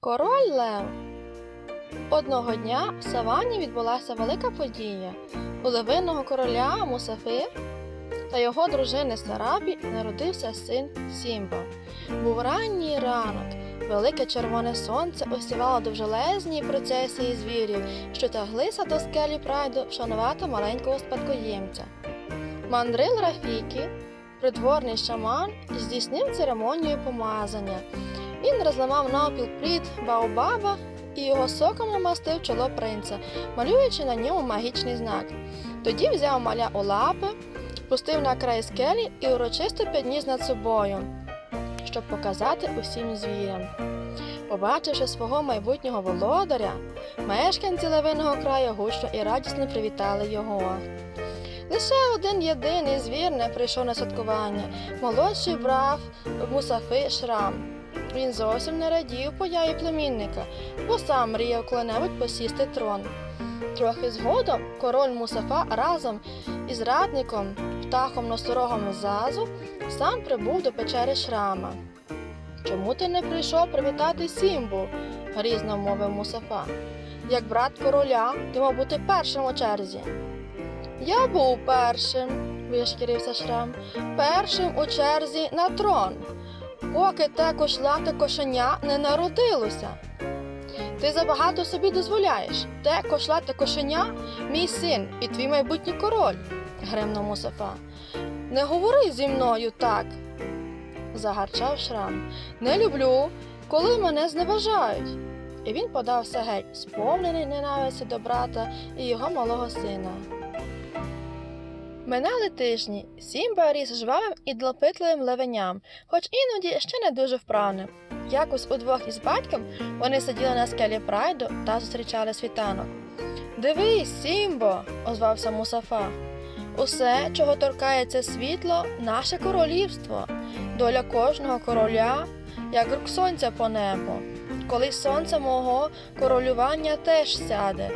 Король Лев. Одного дня в савані відбулася велика подія. У левинного короля Мусафи та його дружини Сарабі народився син Сімба. Був ранній ранок. Велике червоне сонце осівало довжелезні процесії звірів, що тяглися до скелі прайду вшанувати маленького спадкоємця. Мандрил Рафікі, придворний шаман, здійснив церемонію помазання. Він розламав навпіл плід Баобаба і його соком намастив чоло принца, малюючи на ньому магічний знак. Тоді взяв маля у лапи, пустив на край скелі і урочисто підніс над собою, щоб показати усім звірям. Побачивши свого майбутнього володаря, мешканці левиного краю гучно і радісно привітали його. Лише один єдиний звір не прийшов на святкування молодший брав Мусафи Шрам. Він зовсім не радів появі племінника, бо сам мріяв коли-небудь посісти трон. Трохи згодом король Мусафа разом із радником, птахом носорогом Зазу, сам прибув до печери Шрама. Чому ти не прийшов привітати Сімбу? грізно мовив Мусафа. Як брат короля, ти мав бути першим у черзі. Я був першим, вишкірився Шрам, першим у черзі на трон, поки те кошлате кошеня не народилося. Ти забагато собі дозволяєш. Те кошлате кошеня мій син і твій майбутній король, гримнув Мусафа. Не говори зі мною так, загарчав Шрам. Не люблю, коли мене зневажають. І він подався геть, сповнений ненависті до брата і його малого сина. Минали тижні. Сімба ріс жвавим і длопитливим левеням, хоч іноді ще не дуже вправним. Якось удвох із батьком вони сиділи на скелі прайду та зустрічали світанок. Дивись, Сімбо, озвався Мусафа. Усе, чого торкається світло, наше королівство, доля кожного короля, як рук сонця по небу. Колись сонце мого королювання теж сяде,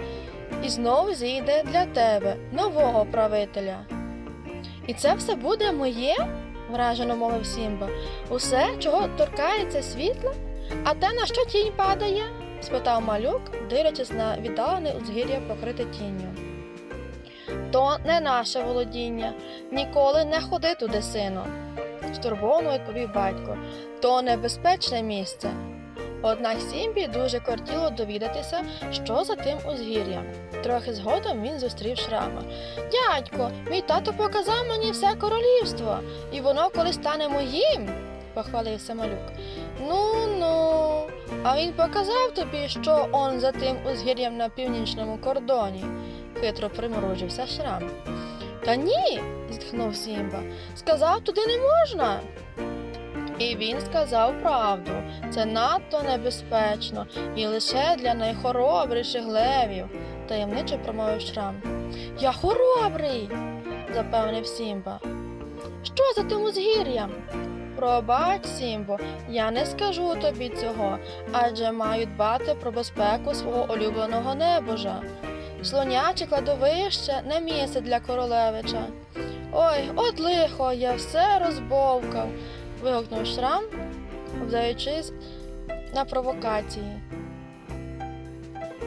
і знов зійде для тебе, нового правителя. І це все буде моє? вражено мовив Сімба. Усе, чого торкається світла, а те, на що тінь падає? спитав малюк, дивлячись на віддалене узгір'я покрите тінню. То не наше володіння, ніколи не ходи туди, сину, стурбовано відповів батько. То небезпечне місце. Однак Сімбі дуже кортіло довідатися, що за тим узгір'ям. Трохи згодом він зустрів шрама. Дядько, мій тато показав мені все королівство, і воно коли стане моїм, похвалився малюк. Ну ну, а він показав тобі, що он за тим узгір'ям на північному кордоні, хитро примружився шрам. Та ні, зітхнув Сімба. Сказав, туди не можна. І він сказав правду. Це надто небезпечно і лише для найхоробріших левів, таємничо промовив Шрам. Я хоробрий, запевнив Сімба. Що за тим узгір'ям? Пробач, Сімбо, я не скажу тобі цього, адже маю дбати про безпеку свого улюбленого небожа. Слоняче кладовище не місце для королевича. Ой, от лихо, я все розбовкав вигукнув Шрам, вдаючись на провокації.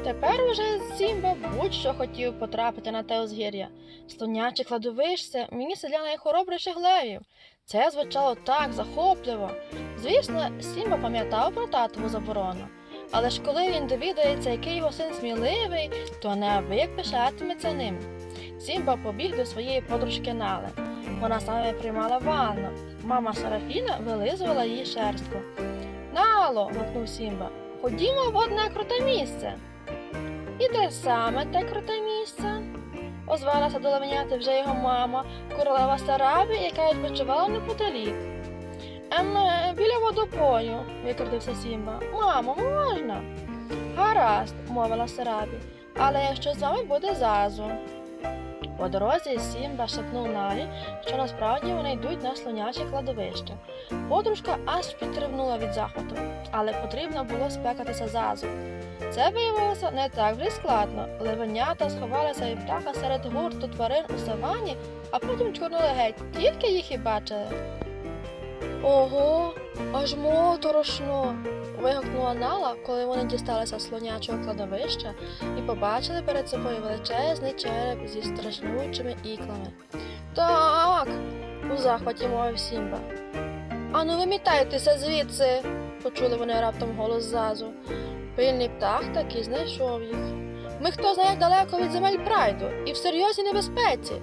Тепер уже Сімба будь-що хотів потрапити на те узгір'я. Слоняче кладовище місце для найхоробріших левів. Це звучало так захопливо. Звісно, Сімба пам'ятав про татову заборону. Але ж коли він довідається, який його син сміливий, то неабияк пишатиметься ним. Сімба побіг до своєї подружки Нали. Вона саме приймала ванну. Мама Сарафіна вилизувала її шерстку. Нало, гукнув Сімба, ходімо в одне круте місце. І де саме те круте місце? озвалася до левеняти вже його мама, королева Сарабі, яка відпочивала неподалік. Ем, е, біля водопою, викрутився Сімба. Мамо, можна? Гаразд, мовила Сарабі, але якщо з вами буде зазу. По дорозі Сімба шепнув Налі, що насправді вони йдуть на слоняче кладовище. Подружка аж підтривнула від захвату, але потрібно було спекатися зазу. Це виявилося не так вже складно. Левенята сховалися від птаха серед гурту тварин у савані, а потім чорнули геть, тільки їх і бачили. Ого, аж моторошно. Вигукнула Нала, коли вони дісталися слонячого кладовища і побачили перед собою величезний череп зі страшнючими іклами. Так, у захваті мовив Сімба. Ану, вимітайтеся звідси, почули вони раптом голос зазу. Пильний птах таки знайшов їх. Ми хто знає далеко від земель прайду і в серйозній небезпеці.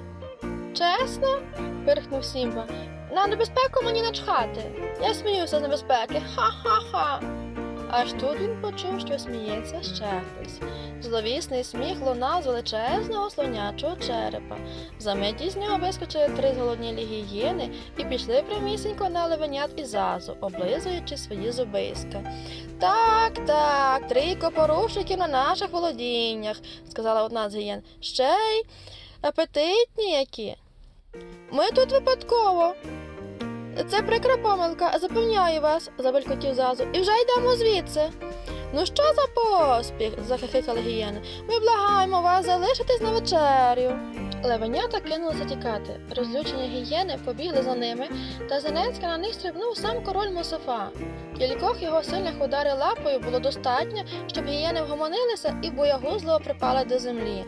Чесно? пирхнув Сімба. На небезпеку мені начхати. Я сміюся з небезпеки. Ха-ха-ха. Аж тут він почув, що сміється ще хтось. Зловісний сміх лунав з величезного слонячого черепа. Замить із нього вискочили три зголоднілі гієни і пішли прямісінько на левенят і зазу, облизуючи свої зубиська. Так, так, трійко порушників на наших володіннях, сказала одна з гієн. Ще й апетитні які. Ми тут випадково. Це прикра помилка, запевняю вас, забелькотів зазу, і вже йдемо звідси. Ну що за поспіх? захихикали гієни. Ми благаємо вас залишитись на вечерю. Левенята кинулися тікати. Розлючені гієни побігли за ними, та Зеленська на них стрибнув сам король Мусафа. Кількох його сильних ударів лапою було достатньо, щоб гієни вгомонилися і боягузливо припали до землі.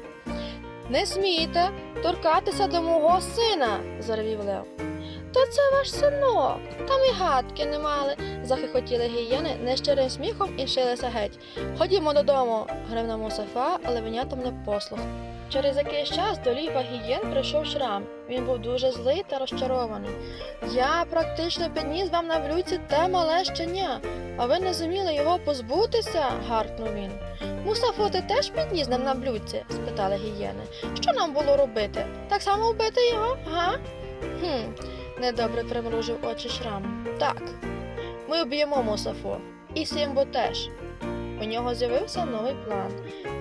Не смійте торкатися до мого сина, заревів Лев. Та це ваш синок, там і гадки не мали, захихотіли гієни нещирим сміхом і шилися геть. Ходімо додому, гримнув Мусафа, але винятом не послух. Через якийсь час до ліва гієн прийшов шрам. Він був дуже злий та розчарований. Я практично підніс вам на блюдці те мале щеня, а ви не зуміли його позбутися, гаркнув він. Мусафо, ти теж підніс нам на блюдці? спитали гієни. Що нам було робити? Так само вбити його, га? Хм, недобре примружив очі шрам. Так, ми вб'ємо Мусафо. І Сімбо теж. У нього з'явився новий план.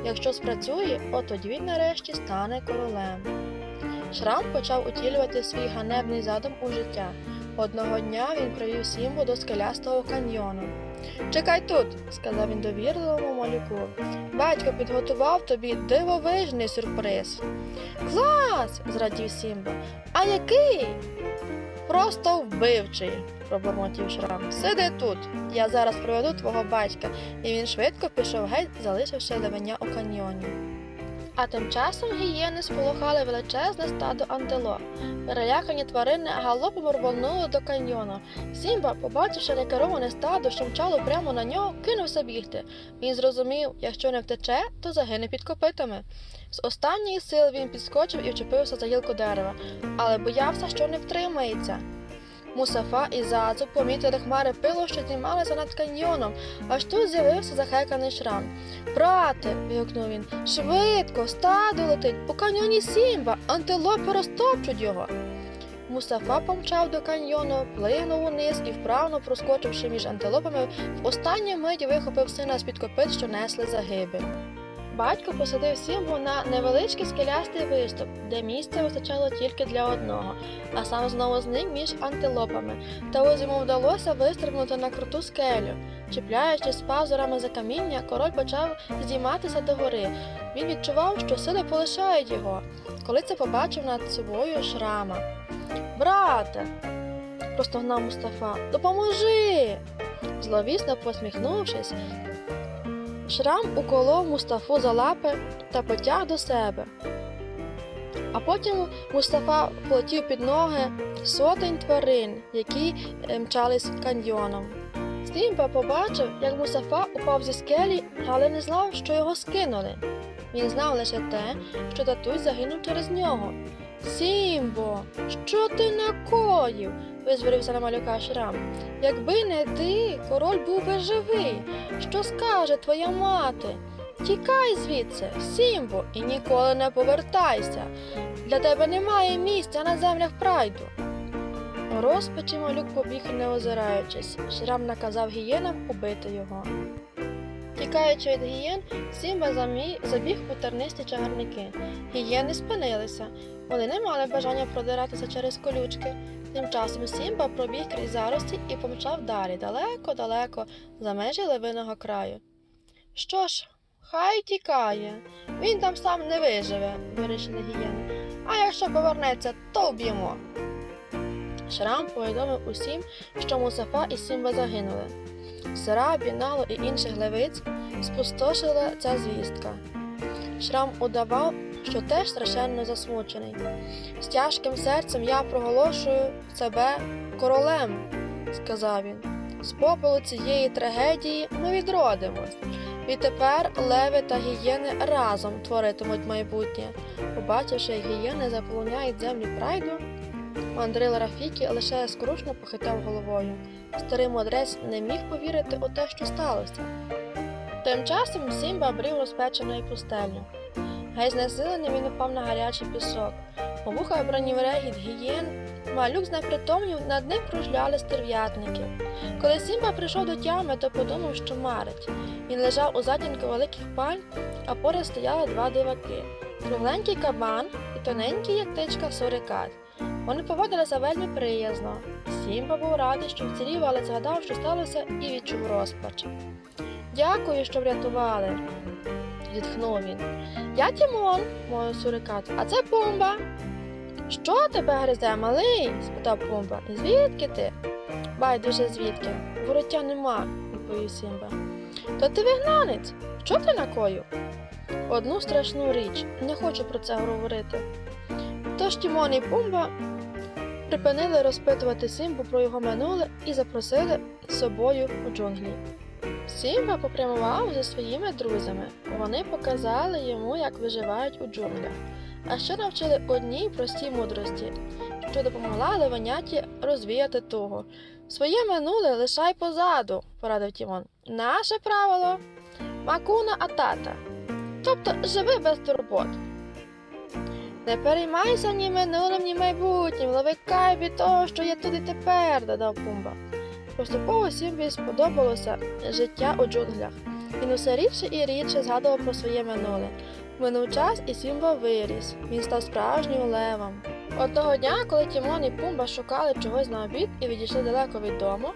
Якщо спрацює, от він нарешті стане королем. Шрам почав утілювати свій ганебний задум у життя. Одного дня він привів Сімбо до скелястого каньйону. Чекай тут, сказав він довірливому малюку. Батько підготував тобі дивовижний сюрприз. Клас! зрадів Сімба. А який? Просто вбивчий, пробормотів Шрам. Сиди тут. Я зараз приведу твого батька, і він швидко пішов геть, залишивши левеня у каньйоні. А тим часом гієни сполохали величезне стадо антилоп. Перелякані тварини галопом рвонули до каньйону. Сімба, побачивши некероване стадо, що мчало прямо на нього, кинувся бігти. Він зрозумів, якщо не втече, то загине під копитами. З останньої сили він підскочив і вчепився за гілку дерева, але боявся, що не втримається. Мусафа і Зазу помітили хмари пилу, що знімалися над каньйоном, аж тут з'явився захеканий шрам. Брате, вигукнув він, швидко, стадо летить, у каньйоні Сімба, антилопи розтопчуть його. Мусафа помчав до каньйону, плигнув униз і, вправно проскочивши між антилопами, в останню мить вихопив сина з-під копит, що несли загибель. Батько посадив Сімбу на невеличкий скелястий виступ, де місця вистачало тільки для одного, а сам знову зник між антилопами. Та ось йому вдалося вистрибнути на круту скелю. Чіпляючись пазурами за каміння, король почав здійматися до гори. Він відчував, що сили полишають його, коли це побачив над собою шрама. Брате, простогнав Мустафа, допоможи. Зловісно посміхнувшись, Шрам уколов Мустафу за лапи та потяг до себе. А потім Мустафа полетів під ноги сотень тварин, які е, мчались каньйоном. Сімба побачив, як Мустафа упав зі скелі, але не знав, що його скинули. Він знав лише те, що татусь загинув через нього. Сімбо, що ти накоїв? Визворився на малюка Шрам. Якби не ти, король був би живий. Що скаже твоя мати? Тікай звідси, Сімбо, і ніколи не повертайся. Для тебе немає місця на землях прайду. У розпачі малюк побіг, не озираючись. Шрам наказав гієнам убити його. Тікаючи від гієн, Сімба забіг у тернисті чагарники. Гієни спинилися. Вони не мали бажання продиратися через колючки. Тим часом Сімба пробіг крізь зарості і помчав далі, далеко-далеко, за межі левиного краю. Що ж, хай тікає. Він там сам не виживе, вирішили гієни. А якщо повернеться, то вб'ємо. Шрам повідомив усім, що Мусафа і Сімба загинули. Зрабі, Налу і інших левиць спустошила ця звістка. Шрам удавав, що теж страшенно засмучений. З тяжким серцем я проголошую себе королем, сказав він. З попелу цієї трагедії ми відродимось. Відтепер леви та гієни разом творитимуть майбутнє. Побачивши, як гієни заполоняють землі прайду, мандрил Рафікі лише скрушно похитав головою. Старий мудрець не міг повірити у те, що сталося. Тим часом Сімба брів розпеченою пустелю. Гай знесилений він упав на гарячий пісок. У вуха бронів регіт гієн, малюк знепритомнів, над ним кружляли стерв'ятники. Коли Сімба прийшов до тями, то подумав, що марить. Він лежав у затінку великих пальм, а поряд стояли два диваки кругленький кабан і тоненький, як тичка, сурикат. Вони поводилися вельми приязно. Сімба був радий, що вцілів, але згадав, що сталося, і відчув розпач. Дякую, що врятували, зітхнув він. Я Тімон, мовив сурикат, а це Пумба. Що тебе гризе, малий? спитав Пумба. Звідки ти? Байдуже звідки? Вороття нема, відповів Сімба. То ти вигнанець. Що ти накоїв? Одну страшну річ, не хочу про це говорити. Тож Тімон і Пумба припинили розпитувати Сімбу про його минуле і запросили з собою у джунглі. Сімба попрямував зі своїми друзями. Вони показали йому, як виживають у джунглях, а ще навчили одній простій мудрості, що допомогла левеняті розвіяти тугу. Своє минуле лишай позаду, порадив Тімон. Наше правило макуна атата. Тобто живи без турбот. Не переймайся ні минулим, ні майбутнім, лови кайф від того, що є тут і тепер, додав Пумба. Поступово Сімбі сподобалося життя у джунглях. Він усе рідше і рідше згадував про своє минуле. Минув час і Сімба виріс. Він став справжнім левом. Одного дня, коли Тімон і Пумба шукали чогось на обід і відійшли далеко від дому,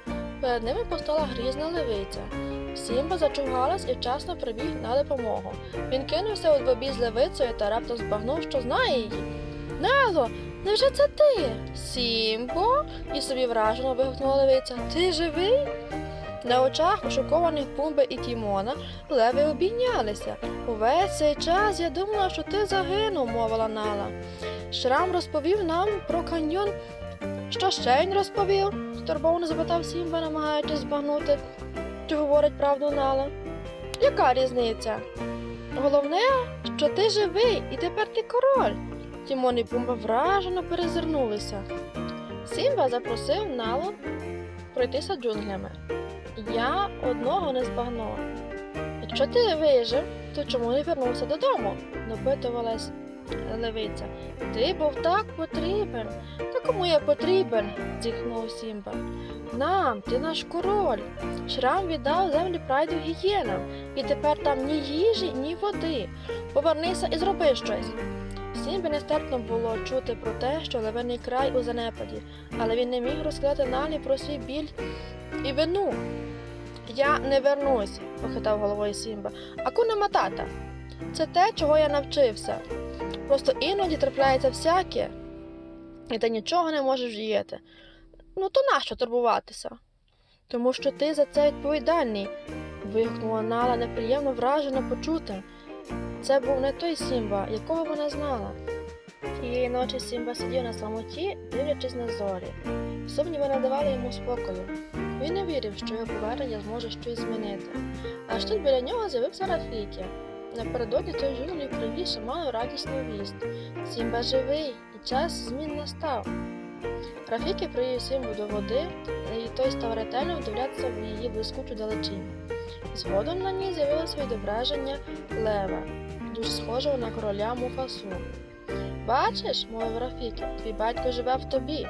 перед ними постала грізна левиця. Сімба зачув і вчасно прибіг на допомогу. Він кинувся у двобій з левицею та раптом збагнув, що знає її. Нало, невже це ти? Сімбо? і собі вражено вигукнула левиця. Ти живий? На очах ошокованих Пумби і Тімона леви обійнялися. Увесь цей час я думала, що ти загинув, мовила Нала. Шрам розповів нам про каньйон. Що ще він розповів? стурбовано запитав Сімба, намагаючись збагнути, чи говорить правду Нала. Яка різниця? Головне, що ти живий і тепер ти король. Тімон і Пумба вражено перезирнулися. Сімба запросив Налу пройтися джунглями. Я одного не збагнула. Якщо ти вижив, то чому не вернувся додому? допитувалась левиця. Ти був так потрібен. Та кому я потрібен? зітхнув Сімба. Нам, ти наш король. Шрам віддав землі прайду гієнам, і тепер там ні їжі, ні води. Повернися і зроби щось. Сімбі нестерпно було чути про те, що левиний край у занепаді, але він не міг розказати Налі про свій біль і вину. Я не вернусь, похитав головою Сімба. Акуна матата. Це те, чого я навчився. Просто іноді трапляється всяке, і ти нічого не можеш вдіяти. Ну то нащо турбуватися? Тому що ти за це відповідальний, вигукнула Нала, неприємно вражено почутим. Це був не той Сімба, якого вона знала. Тієї ночі Сімба сидів на самоті, дивлячись на зорі. Сумніви не давали йому спокою. Він не вірив, що його повернення зможе щось змінити. Аж тут біля нього з'явився Рафікі. Напередодні той жінлі привіз шаману радісну вість. Сімба живий, і час змін настав. Рафікі привів Сімбу до води, і той став ретельно вдивлятися в її блискучу далечінь. Згодом на ній з'явилося відображення лева, дуже схожого на короля Муфасу. Бачиш, мовив Рафікі, твій батько живе в тобі.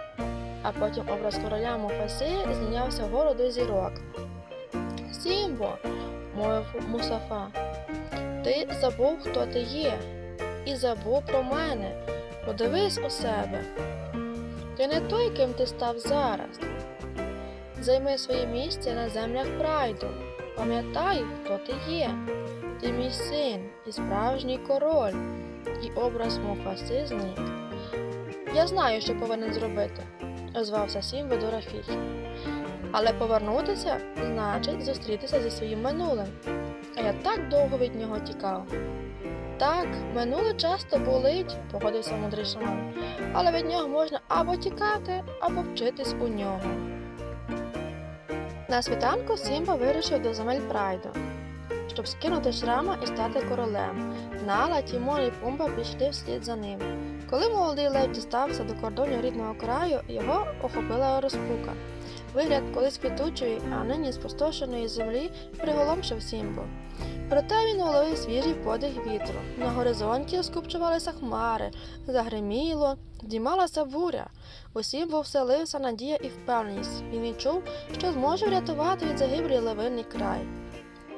А потім образ короля Муфаси знявся вгору до зірок. Сімбо, мовив Мусафа, ти забув, хто ти є, і забув про мене. Подивись у себе. Ти не той, ким ти став зараз. Займи своє місце на землях прайду. Пам'ятай, хто ти є. Ти мій син і справжній король, і образ Муфаси зник. Я знаю, що повинен зробити, озвався Сімба до Рафіхі. Але повернутися значить зустрітися зі своїм минулим. А я так довго від нього тікав. Так, минуле часто болить, погодився мудрий шаман, але від нього можна або тікати, або вчитись у нього. На світанку Сімба вирушив до земель Прайду, щоб скинути шрама і стати королем. Нала, Тімон і Пумба пішли вслід за ним. Коли молодий лев дістався до кордонів рідного краю, його охопила розпука. Вигляд колись квітучої, а нині спустошеної землі приголомшив Сімбу. Проте він уловив свіжий подих вітру. На горизонті скупчувалися хмари, загриміло, здіймалася буря. У Сімбу вселився надія і впевненість. Він відчув, що зможе врятувати від загиблі левинний край.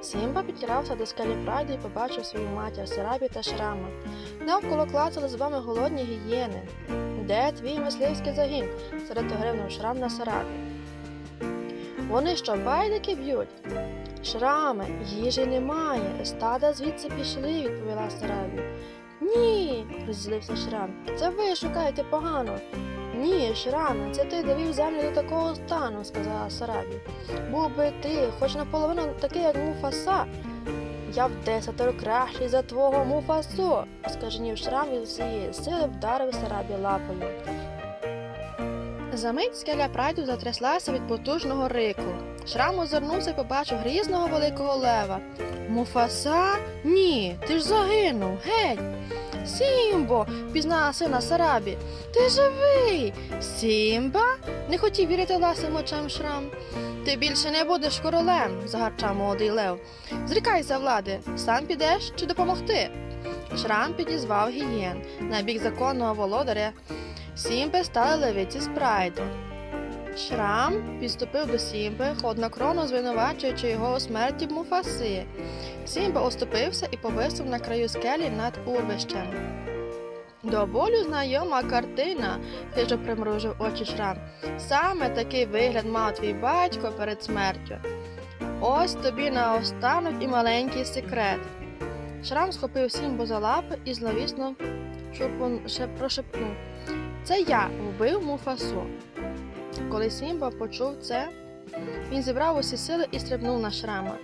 Сімба підкирався до скелі Прайди і побачив свою матір Сарабі та Шрама. Навколо клацали з вами голодні гієни. Де твій мисливський загін? серед гривнув шрам на Сарабі. Вони що, байдики б'ють? Шраме, їжі немає, стада звідси пішли, відповіла Сарабі. Ні, розділився Шрам. Це ви шукаєте погано. Ні, Шраме, це ти довів землю до такого стану, сказала Сарабі. Був би ти, хоч наполовину такий, як муфаса. Я в десятеро кращий за твого муфасу, оскаженів шрам і всієї сили вдарив Сарабі лапою. Замить скеля прайду затряслася від потужного рику. Шрам озирнувся і побачив грізного великого лева. Муфаса? Ні, ти ж загинув, геть. Сімбо, пізнала сина Сарабі. Ти живий. Сімба? Не хотів вірити ласим очам шрам. Ти більше не будеш королем, загарчав молодий лев. Зрікайся влади, сам підеш чи допомогти? Шрам підізвав гієн на бік законного володаря. Сімби стали левиці з прайду. Шрам підступив до Сімби, хладнокровно звинувачуючи його у смерті Муфаси. Сімба оступився і повисив на краю скелі над урвищем. До болю знайома картина, хижо примружив очі Шрам. Саме такий вигляд мав твій батько перед смертю. Ось тобі наостанок і маленький секрет. Шрам схопив Сімбу за лапи і зловісно прошепнув. Це я вбив Муфасу. Коли Сімба почув це, він зібрав усі сили і стрибнув на шрама.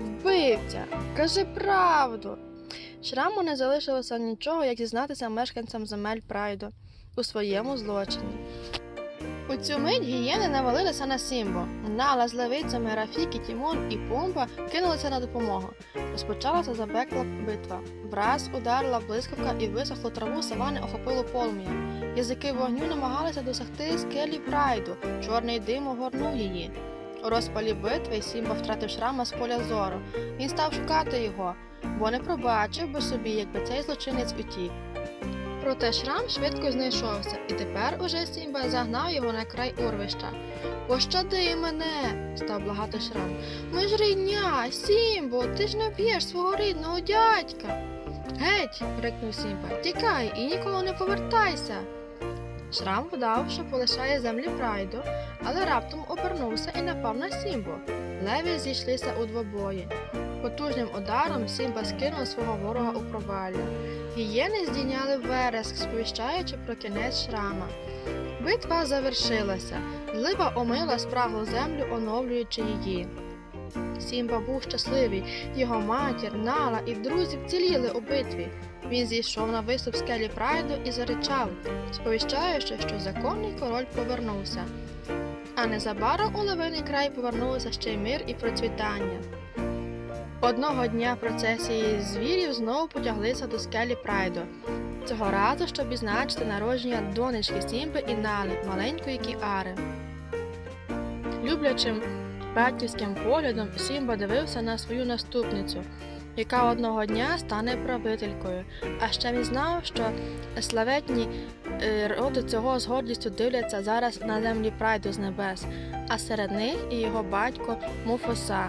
Вбивця, кажи правду. Шраму не залишилося нічого, як зізнатися мешканцям земель Прайду у своєму злочині. У цю мить гієни навалилися на Сімбо. Нала з левицями Рафікі, Тімон і Пумба кинулися на допомогу. Розпочалася запекла битва. Враз ударила блискавка і висохлу траву савани охопило полум'я. Язики вогню намагалися досягти скелі прайду. Чорний дим огорнув її. У розпалі битви Сімба втратив шрама з поля зору. Він став шукати його, бо не пробачив би собі, якби цей злочинець утік. Проте шрам швидко знайшовся, і тепер уже Сімба загнав його на край урвища. Пощади мене, став благати шрам. Ми ж рідня, Сімбо, ти ж не б'єш свого рідного дядька. Геть, крикнув Сімба, тікай і ніколи не повертайся. Шрам вдав, що полишає землі прайду, але раптом обернувся і напав на Сімбу. Леві зійшлися у двобої. Потужним ударом Сімба скинув свого ворога у провалля. Гієни здійняли вереск, сповіщаючи про кінець шрама. Битва завершилася. Злива омила спраглу землю, оновлюючи її. Сімба був щасливий, його матір, Нала і друзі вціліли у битві. Він зійшов на виступ скелі прайду і заричав, сповіщаючи, що законний король повернувся. А незабаром у левиний край повернулися ще й мир і процвітання. Одного дня процесії звірів знову потяглися до скелі Прайду. Цього разу, щоб відзначити народження донечки Сімби і Нали, маленької Кіари. Люблячим батьківським поглядом Сімба дивився на свою наступницю, яка одного дня стане правителькою. А ще він знав, що славетні е, роди цього з гордістю дивляться зараз на землі Прайду з небес, а серед них і його батько Муфоса,